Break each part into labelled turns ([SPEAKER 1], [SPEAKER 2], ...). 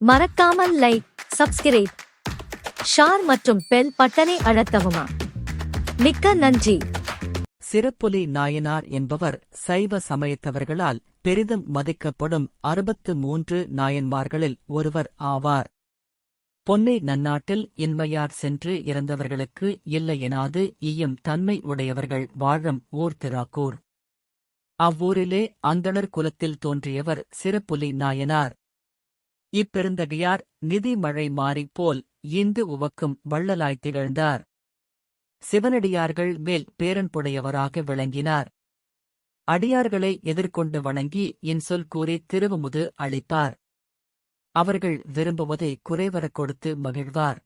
[SPEAKER 1] மறக்காமல் like subscribe ஷார் மற்றும் bell பட்டனை அழுத்தவுமா. மிக்க நன்றி.
[SPEAKER 2] சிறப்புலி நாயனார் என்பவர் சைவ சமயத்தவர்களால் பெரிதும் மதிக்கப்படும் அறுபத்து மூன்று நாயன்மார்களில் ஒருவர் ஆவார். பொன்னை நன்னாட்டில் இன்மையார் சென்று இறந்தவர்களுக்கு இல்லையெனாது ஈயும் தன்மை உடையவர்கள் வாழும் ஊர் திராக்கூர் அவ்வூரிலே அந்தணர் குலத்தில் தோன்றியவர் சிறப்புலி நாயனார். இப்பெருந்தகையார் நிதி மழை மாறிப் போல் இந்து உவக்கும் வள்ளலாய்த் திகழ்ந்தார். சிவனடியார்கள் மேல் பேரன்புடையவராக விளங்கினார். அடியார்களை எதிர்கொண்டு வணங்கி இன்சொல் கூறி திருவுமுது அளிப்பார் அவர்கள் விரும்புவதை குறைவரக் கொடுத்து மகிழ்வார்.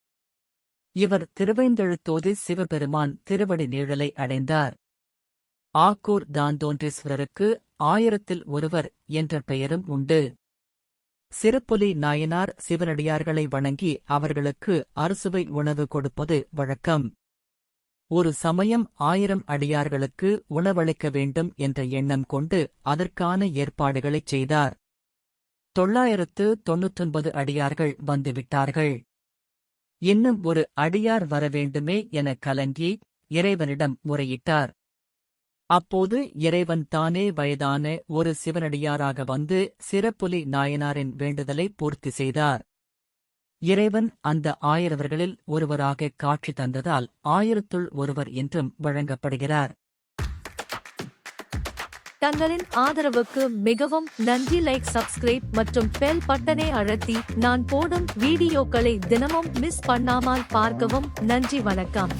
[SPEAKER 2] இவர் திருவைந்தெழுத்தோது சிவபெருமான் திருவடி நிழலை அடைந்தார். ஆக்கூர் தாந்தோன்றீஸ்வரருக்கு ஆயிரத்தில் ஒருவர் என்ற பெயரும் உண்டு. சிறப்புலி நாயனார் சிவனடியார்களை வணங்கி அவர்களுக்கு அறுசுவை உணவு கொடுப்பது வழக்கம். ஒரு சமயம் ஆயிரம் அடியார்களுக்கு உணவளிக்க வேண்டும் என்ற எண்ணம் கொண்டு அதற்கான ஏற்பாடுகளைச் செய்தார். தொள்ளாயிரத்து தொன்னூற்றொன்பது அடியார்கள் வந்துவிட்டார்கள். இன்னும் ஒரு அடியார் வரவேண்டுமே என கலங்கி இறைவனிடம் முறையிட்டார். அப்போது இறைவன் தானே வயதான ஒரு சிவனடியாராக வந்து சிறப்புலி நாயனாரின் வேண்டுதலை பூர்த்தி செய்தார். இறைவன் அந்த ஆயிரவர்களில் ஒருவராக காட்சி தந்ததால் ஆயிரத்துள் ஒருவர் என்றும் வழங்கப்படுகிறார்.
[SPEAKER 1] தங்களின் ஆதரவுக்கு மிகவும் நன்றி லைக் சப்ஸ்கிரைப் மற்றும் பெல் பட்டனை அழுத்தி நான் போடும் வீடியோக்களை தினமும் மிஸ் பண்ணாமல் பார்க்கவும் நன்றி வணக்கம்.